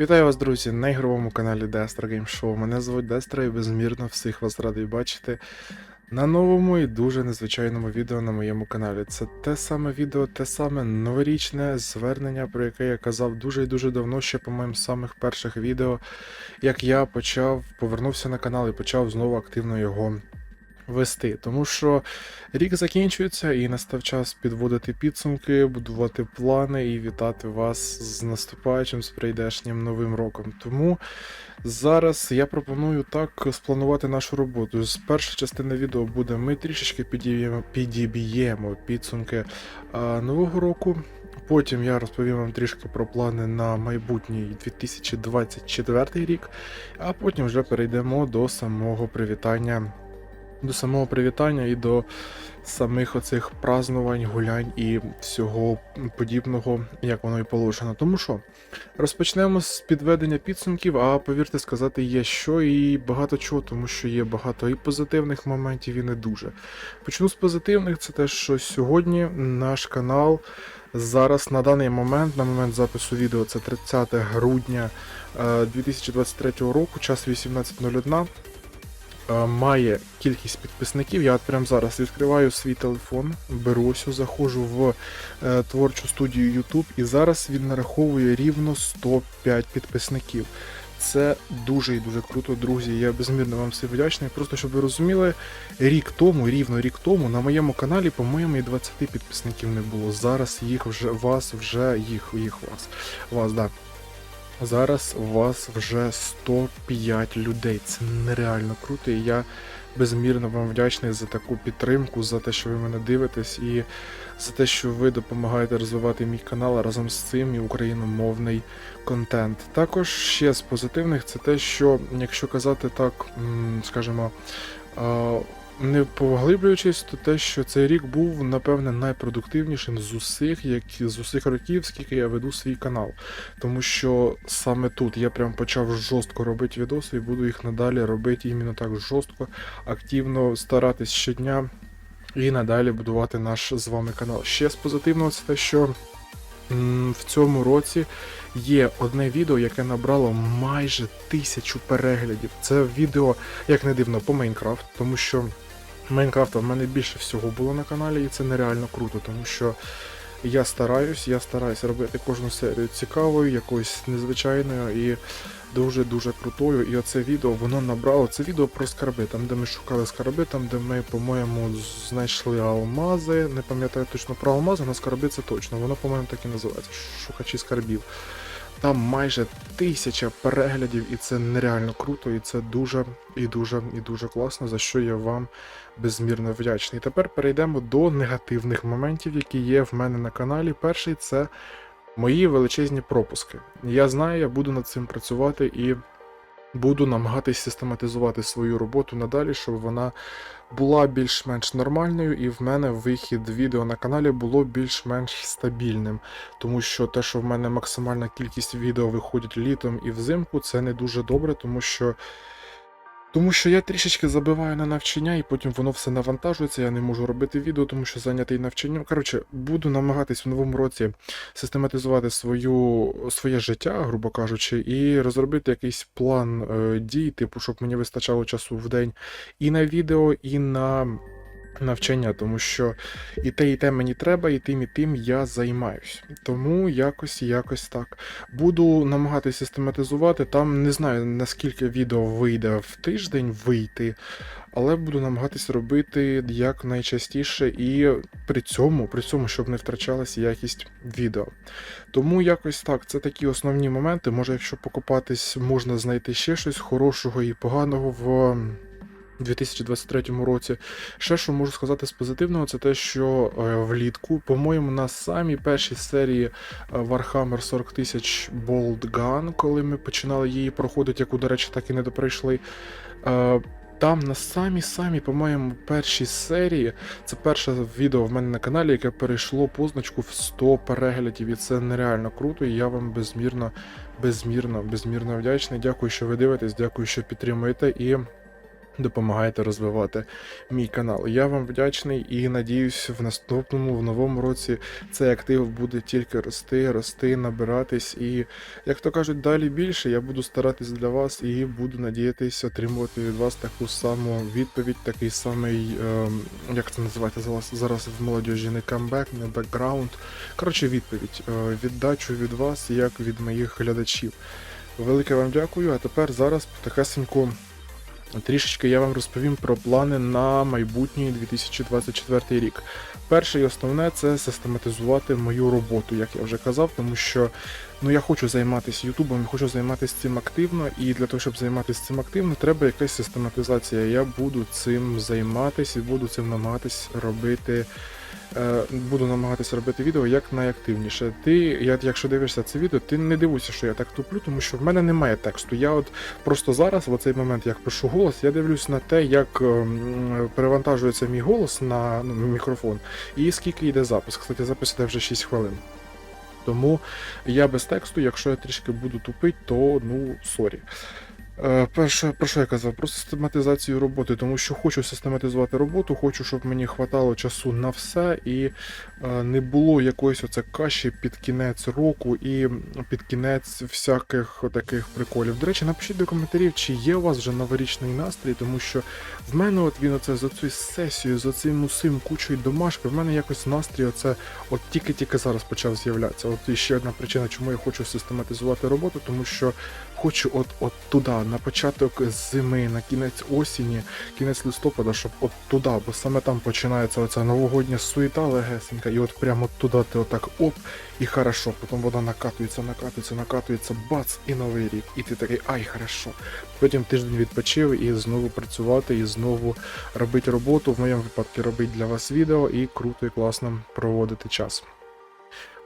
Вітаю вас, друзі, на ігровому каналі Destro Game Show. Мене звуть Дестро і безмірно всіх вас радий бачити на новому і дуже незвичайному відео на моєму каналі. Це те саме відео, те саме новорічне звернення, про яке я казав дуже і дуже давно, ще по моїм самих перших відео, як я почав повернувся на канал і почав знову активно його вести. Тому що рік закінчується і настав час підводити підсумки, будувати плани і вітати вас з наступаючим з прийдешнім новим роком. Тому зараз я пропоную так спланувати нашу роботу. З перша частина відео буде ми трішечки підіб'ємо, підіб'ємо підсумки а, нового року. Потім я розповім вам трішки про плани на майбутній 2024 рік, а потім вже перейдемо до самого привітання до самого привітання і до самих оцих празднувань, гулянь і всього подібного, як воно і положено. Тому що розпочнемо з підведення підсумків, а повірте сказати, є що і багато чого, тому що є багато і позитивних моментів, і не дуже. Почну з позитивних, це те, що сьогодні наш канал. Зараз на даний момент, на момент запису відео, це 30 грудня е, 2023 року, час 18.01 е, має кількість підписників. Я от прямо зараз відкриваю свій телефон, беруся, заходжу в е, творчу студію YouTube, і зараз він нараховує рівно 105 підписників. Це дуже і дуже круто, друзі. Я безмірно вам всім вдячний. Просто щоб ви розуміли, рік тому, рівно рік тому, на моєму каналі, по-моєму, і 20 підписників не було. Зараз їх вже вас вже їх, їх вас. Вас, да. Зараз у вас вже 105 людей. Це нереально круто. І я безмірно вам вдячний за таку підтримку, за те, що ви мене дивитесь, і за те, що ви допомагаєте розвивати мій канал а разом з цим і україномовний контент. Також ще з позитивних це те, що якщо казати так, скажімо. Не поглиблюючись, то те, що цей рік був, напевне, найпродуктивнішим з усіх, як з усіх років, скільки я веду свій канал. Тому що саме тут я прям почав жорстко робити відоси і буду їх надалі робити іменно так жорстко, активно старатись щодня і надалі будувати наш з вами канал. Ще з позитивного це те, що в цьому році є одне відео, яке набрало майже тисячу переглядів. Це відео, як не дивно, по Майнкрафт, тому що Майнкрафта в мене більше всього було на каналі, і це нереально круто, тому що я стараюсь, я стараюсь робити кожну серію цікавою, якоюсь незвичайною і дуже-дуже крутою. І оце відео воно набрало. Це відео про скарби, там де ми шукали скарби, там де ми, по-моєму, знайшли алмази. Не пам'ятаю точно про алмази, але скарби це точно. Воно, по-моєму, так і називається. Шукачі скарбів. Там майже тисяча переглядів, і це нереально круто, і це дуже і дуже і дуже класно, за що я вам безмірно вдячний. Тепер перейдемо до негативних моментів, які є в мене на каналі. Перший це мої величезні пропуски. Я знаю, я буду над цим працювати і буду намагатись систематизувати свою роботу надалі, щоб вона була більш-менш нормальною, і в мене вихід відео на каналі було більш-менш стабільним. Тому що те, що в мене максимальна кількість відео виходить літом і взимку, це не дуже добре, тому що. Тому що я трішечки забиваю на навчання, і потім воно все навантажується. Я не можу робити відео, тому що зайнятий навчанням. Коротше, буду намагатись в новому році систематизувати свою, своє життя, грубо кажучи, і розробити якийсь план е, дій, типу, щоб мені вистачало часу в день і на відео, і на навчання, тому що і те, і те мені треба, і тим, і тим я займаюсь. Тому якось, якось так. Буду намагатися систематизувати. Там не знаю наскільки відео вийде в тиждень вийти, але буду намагатись робити як найчастіше і при цьому, при цьому, щоб не втрачалася якість відео. Тому якось так, це такі основні моменти. Може, якщо покопатись, можна знайти ще щось хорошого і поганого в. 2023 році. Ще що можу сказати з позитивного, це те, що е, влітку, по-моєму, на самій першій серії е, Warhammer 40 тисяч Bolt Gun, коли ми починали її проходити, яку, до речі, так і не доприйшли. е, Там на самій-самій, по-моєму, першій серії, це перше відео в мене на каналі, яке перейшло позначку в 100 переглядів, і це нереально круто, і я вам безмірно, безмірно, безмірно вдячний. Дякую, що ви дивитесь, дякую, що підтримуєте. І допомагаєте розвивати мій канал. Я вам вдячний і надіюсь, в наступному, в новому році цей актив буде тільки рости, рости, набиратись. І, як то кажуть, далі більше. Я буду старатись для вас і буду надіятися отримувати від вас таку саму відповідь, такий самий, ем, як це називається зараз, зараз в молодіжі, не камбек, не бекграунд. Коротше, відповідь, е, віддачу від вас, як від моїх глядачів. Велике вам дякую. А тепер зараз потихесеньку Трішечки я вам розповім про плани на майбутній 2024 рік. Перше і основне це систематизувати мою роботу, як я вже казав, тому що ну я хочу займатися Ютубом, хочу займатися цим активно, і для того, щоб займатися цим активно, треба якась систематизація. Я буду цим займатися і буду цим намагатись робити. Е, Буду намагатися робити відео як найактивніше. Ти, якщо дивишся це відео, ти не дивуйся, що я так туплю, тому що в мене немає тексту. Я от просто зараз, в цей момент, як пишу голос, я дивлюсь на те, як ем, перевантажується мій голос на ну, мікрофон, і скільки йде запис. Кстати, запис йде вже 6 хвилин. Тому я без тексту, якщо я трішки буду тупить, то ну сорі. Е, Перше, про що я казав? Про систематизацію роботи, тому що хочу систематизувати роботу, хочу, щоб мені хватало часу на все і е, не було якоїсь оце каші під кінець року і під кінець всяких таких приколів. До речі, напишіть до коментарів, чи є у вас вже новорічний настрій, тому що в мене от він оце за цю сесію, за цим усім кучою домашки, в мене якось настрій оце от тільки-тільки зараз почав з'являтися. От і ще одна причина, чому я хочу систематизувати роботу, тому що хочу от, от туди, на початок зими, на кінець осені, кінець листопада, щоб от туди, бо саме там починається оця новогодня суєта легесенька, і от прямо туди ти отак оп, і хорошо. Потім вода накатується, накатується, накатується, бац, і новий рік. І ти такий, ай, хорошо. Потім тиждень відпочив і знову працювати, і знову робити роботу. В моєму випадку робити для вас відео і круто і класно проводити час.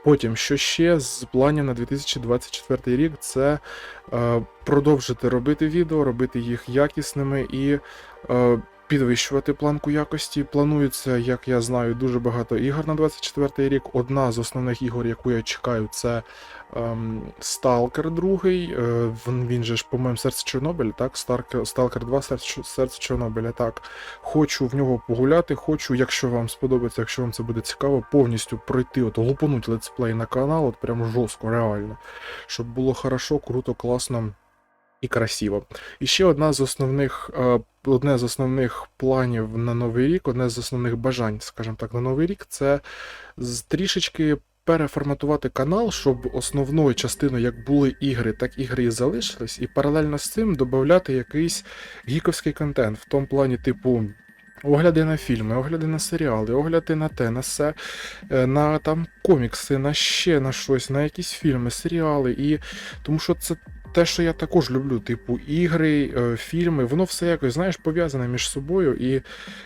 Потім, що ще з планів на 2024 рік, це е, продовжити робити відео, робити їх якісними і е, підвищувати планку якості. Планується, як я знаю, дуже багато ігор на 2024 рік. Одна з основних ігор, яку я чекаю, це ем, Stalker 2. Е, він, же ж, по-моєму, серце Чорнобиля, так? Stalker, Stalker 2 серце, серце Чорнобиля, так. Хочу в нього погуляти, хочу, якщо вам сподобається, якщо вам це буде цікаво, повністю пройти, от лупануть летсплей на канал, от прям жорстко, реально. Щоб було хорошо, круто, класно і красиво. І ще одна з основних, е, одне з основних планів на новий рік, одне з основних бажань, скажімо так, на новий рік, це трішечки переформатувати канал, щоб основною частиною як були ігри, так ігри і залишились, і паралельно з цим додати якийсь гіковський контент в тому плані, типу. Огляди на фільми, огляди на серіали, огляди на те, на все, е, на там комікси, на ще на щось, на якісь фільми, серіали. І тому що це те, що я також люблю, типу ігри, е, фільми, воно все якось, знаєш, пов'язане між собою. І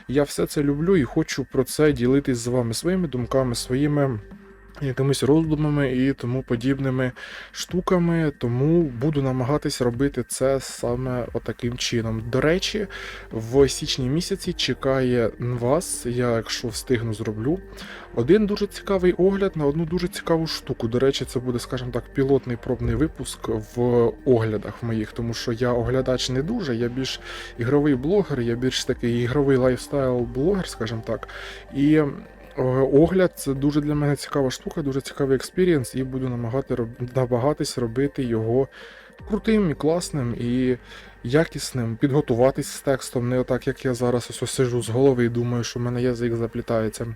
я все це люблю і хочу про це ділитись з вами своїми думками, своїми якимись роздумами і тому подібними штуками. Тому буду намагатись робити це саме отаким чином. До речі, в січні місяці чекає вас, я якщо встигну, зроблю. Один дуже цікавий огляд на одну дуже цікаву штуку. До речі, це буде, скажімо так, пілотний пробний випуск в оглядах моїх, тому що я оглядач не дуже, я більш ігровий блогер, я більш такий ігровий лайфстайл-блогер, скажімо так. І огляд це дуже для мене цікава штука, дуже цікавий експірієнс, і буду намагати роб... намагатись робити його крутим і класним і якісним, підготуватись з текстом, не отак, як я зараз ось сижу з голови і думаю, що в мене язик заплітається.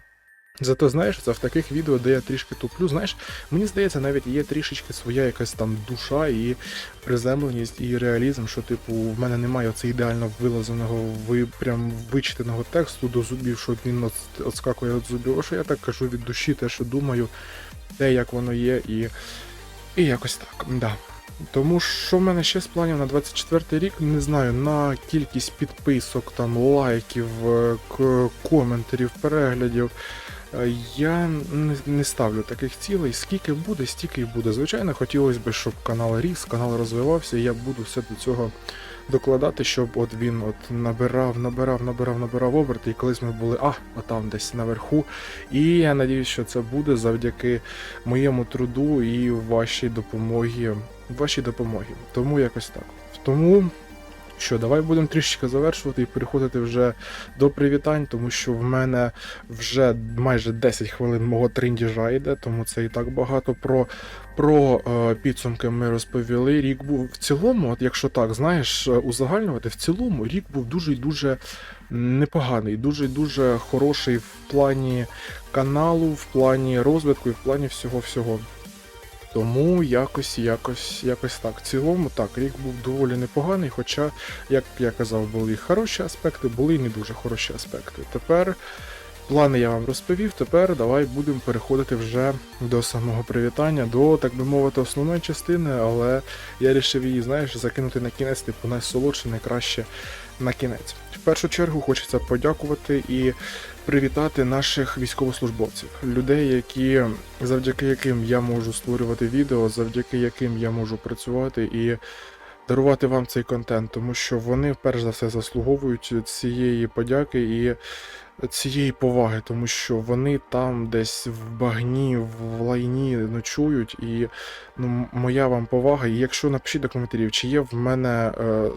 Зато знаєш, це в таких відео, де я трішки туплю, знаєш, мені здається, навіть є трішечки своя якась там душа і приземленість, і реалізм, що, типу, в мене немає оце ідеально вилазеного, ви прям вичитаного тексту до зубів, що він от, отскакує від зубів. Що я так кажу від душі, те, що думаю, те, як воно є, і, і якось так. Да. Тому що в мене ще з планів на 24 рік, не знаю, на кількість підписок, там, лайків, е, коментарів, переглядів. Е, Я не, ставлю таких цілей. Скільки буде, стільки й буде. Звичайно, хотілося б, щоб канал ріс, канал розвивався, я буду все до цього докладати, щоб от він от набирав, набирав, набирав, набирав оберти, і колись ми були, а, отам десь наверху. І я надіюсь, що це буде завдяки моєму труду і вашій допомогі. Вашій допомогі. Тому якось так. Тому Що, давай будемо трішки завершувати і переходити вже до привітань, тому що в мене вже майже 10 хвилин мого триндіжа йде, тому це і так багато. Про, про е, підсумки ми розповіли. Рік був в цілому, от якщо так, знаєш, е, узагальнювати, в цілому рік був дуже і дуже непоганий, дуже дуже хороший в плані каналу, в плані розвитку і в плані всього-всього. Тому якось, якось, якось так. В цілому так, рік був доволі непоганий, хоча, як я казав, були і хороші аспекти, були і не дуже хороші аспекти. Тепер плани я вам розповів. Тепер давай будемо переходити вже до самого привітання, до, так би мовити, основної частини, але я вирішив її, знаєш, закинути на кінець, типу найсолодше, найкраще на кінець. В першу чергу хочеться подякувати і привітати наших військовослужбовців, людей, які завдяки яким я можу створювати відео, завдяки яким я можу працювати і дарувати вам цей контент, тому що вони перш за все заслуговують цієї подяки і цієї поваги, тому що вони там десь в багні, в лайні ночують, і ну, моя вам повага. І якщо напишіть до коментарів, чи є в мене. Е,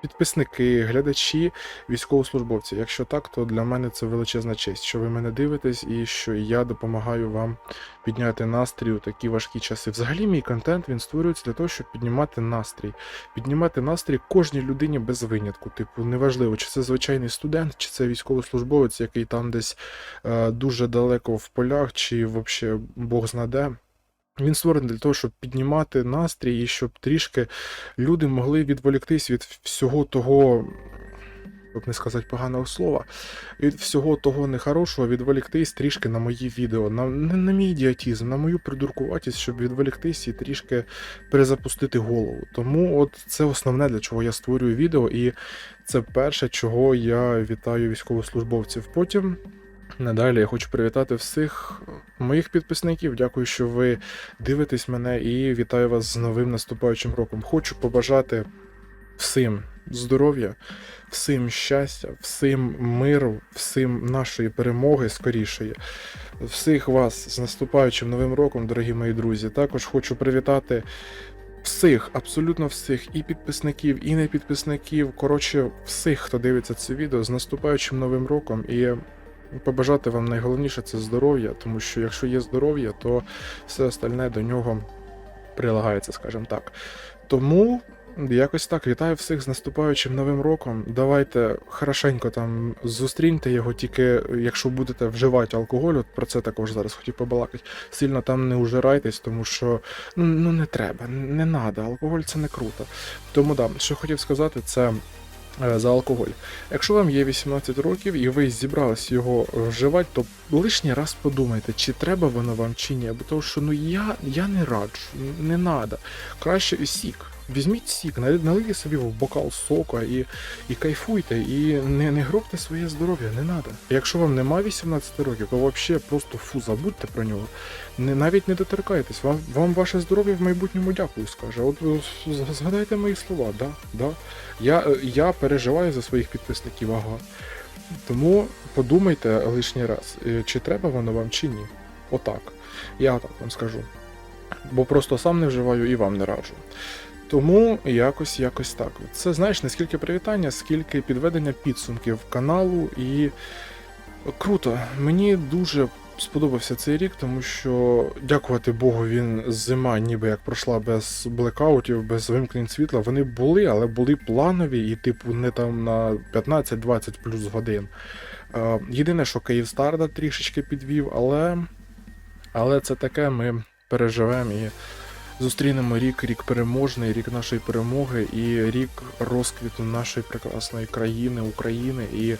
Підписники, глядачі, військовослужбовці. Якщо так, то для мене це величезна честь, що ви мене дивитесь і що я допомагаю вам підняти настрій у такі важкі часи. Взагалі, мій контент він створюється для того, щоб піднімати настрій, піднімати настрій кожній людині без винятку. Типу, неважливо, чи це звичайний студент, чи це військовослужбовець, який там десь е, дуже далеко в полях, чи взагалі Бог знаде. Він створений для того, щоб піднімати настрій і щоб трішки люди могли відволіктись від всього того, як не сказати поганого слова, від всього того нехорошого, відволіктись трішки на мої відео, на, на, на мій ідіотізм, на мою придуркуватість, щоб відволіктись і трішки перезапустити голову. Тому от це основне, для чого я створюю відео, і це перше, чого я вітаю військовослужбовців. Потім. Надалі я хочу привітати всіх моїх підписників. Дякую, що ви дивитесь мене і вітаю вас з новим наступаючим роком. Хочу побажати всім здоров'я, всім щастя, всім миру, всім нашої перемоги скорішої. Всіх вас з наступаючим новим роком, дорогі мої друзі. Також хочу привітати. Всіх, абсолютно всіх, і підписників, і не підписників. Коротше, всіх, хто дивиться це відео з наступаючим новим роком. І побажати вам найголовніше це здоров'я, тому що якщо є здоров'я, то все остальне до нього прилагається, скажімо так. Тому якось так вітаю всіх з наступаючим новим роком. Давайте хорошенько там зустріньте його, тільки якщо будете вживати алкоголь, от про це також зараз хотів побалакати. Сильно там не ужирайтесь, тому що ну, ну не треба, не треба. Алкоголь це не круто. Тому да, що хотів сказати, це. Е, За алкоголь. Якщо вам є 18 років і ви зібрались його вживати, то лишній раз подумайте, чи треба воно вам чи ні. Бо тому що ну я, я не раджу, не треба. Краще сік. Візьміть сік, налий- налийте собі в бокал сока і, і кайфуйте, і не, не гробте своє здоров'я, не треба. Якщо вам нема 18 років, то взагалі просто фу, забудьте про нього. Не, навіть не доторкайтесь, вам, вам ваше здоров'я в майбутньому дякую скаже. От е, згадайте мої слова, да, да. Я, е, я переживаю за своїх підписників, ага. Тому подумайте лишній раз, е, чи треба воно вам, чи ні. Отак. Я так вам скажу. Бо просто сам не вживаю і вам не раджу. Тому якось якось так. Це знаєш не скільки привітання, скільки підведення підсумків каналу і круто. Мені дуже сподобався цей рік, тому що, дякувати Богу, він зима, ніби як пройшла без блекаутів, без вимкнень світла. Вони були, але були планові і, типу, не там на 15-20 плюс годин. Е, Єдине, що Київстарда трішечки підвів, але, але це таке ми переживемо і зустрінемо рік, рік переможний, рік нашої перемоги і рік розквіту нашої прекрасної країни, України і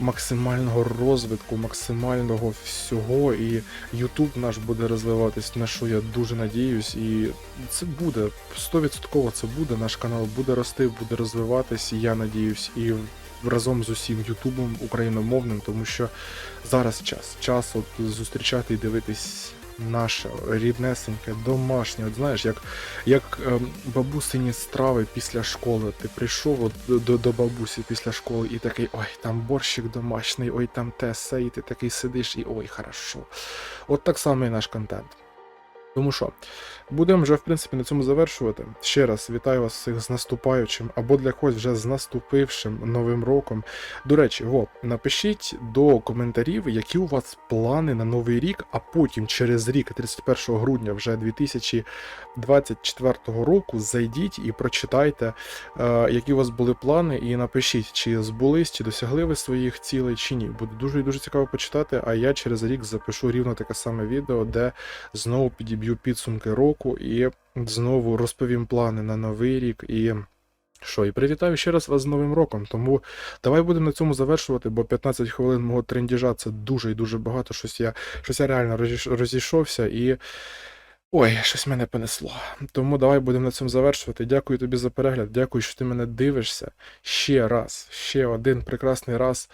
максимального розвитку, максимального всього. І Ютуб наш буде розвиватись, на що я дуже надіюсь. І це буде 100% це буде. Наш канал буде рости, буде розвиватись. Я надіюсь, і разом з усім Ютубом україномовним, тому що зараз час. Час от зустрічати і дивитись наше ріднесеньке, домашнє. От знаєш, як, як ем, бабусині страви після школи. Ти прийшов от до, до бабусі після школи і такий, ой, там борщик домашній, ой, там те, се, і ти такий сидиш, і ой, хорошо. От так само і наш контент. Тому що будемо вже в принципі на цьому завершувати. Ще раз вітаю вас всіх з наступаючим або для когось вже з наступившим новим роком. До речі, го, напишіть до коментарів, які у вас плани на новий рік, а потім через рік, 31 грудня, вже 2024 року, зайдіть і прочитайте, е, які у вас були плани, і напишіть, чи збулись, чи досягли ви своїх цілей, чи ні. Буде дуже і дуже цікаво почитати. А я через рік запишу рівно таке саме відео, де знову підіб'ю підсумки року і знову розповім плани на новий рік. І що, і привітаю ще раз вас з Новим роком. Тому давай будемо на цьому завершувати, бо 15 хвилин мого трендіжа це дуже і дуже багато. Щось я, щось я реально розійшовся і. Ой, щось мене понесло. Тому давай будемо на цьому завершувати. Дякую тобі за перегляд. Дякую, що ти мене дивишся. Ще раз, ще один прекрасний раз.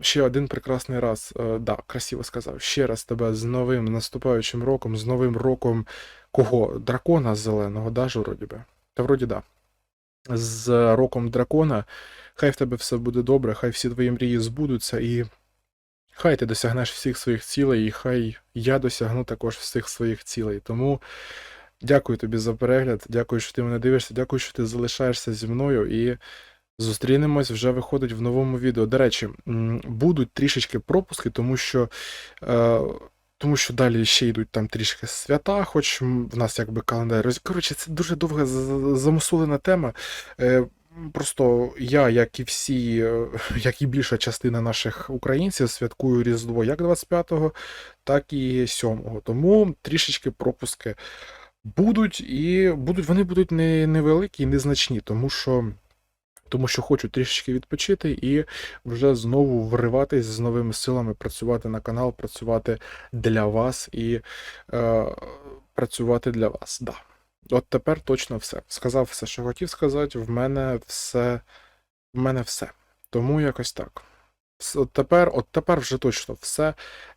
Ще один прекрасний раз. Е, да, красиво сказав. Ще раз тебе з новим наступаючим роком, з новим роком кого? Дракона зеленого, да, ж вроді би? Та вроді да. З роком дракона. Хай в тебе все буде добре, хай всі твої мрії збудуться, і хай ти досягнеш всіх своїх цілей, і хай я досягну також всіх своїх цілей. Тому дякую тобі за перегляд, дякую, що ти мене дивишся, дякую, що ти залишаєшся зі мною і. Зустрінемось вже виходить в новому відео. До речі, будуть трішечки пропуски, тому що, е, тому що далі ще йдуть там трішки свята, хоч в нас якби календар. Коротше, це дуже довга з- з- замусолена тема. Е, Просто я, як і всі, е, як і більша частина наших українців, святкую Різдво як 25-го, так і 7-го. Тому трішечки пропуски будуть, і будуть, вони будуть не, невеликі і незначні, тому що тому що хочу трішечки відпочити і вже знову вриватись з новими силами, працювати на канал, працювати для вас і е, працювати для вас. Да. От тепер точно все. Сказав все, що хотів сказати. В мене все. В мене все. Тому якось так. От тепер, от тепер вже точно все.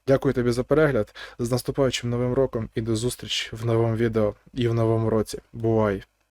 Дякую тобі за перегляд. З наступаючим новим роком і до зустрічі в новому відео і в новому році. Бувай!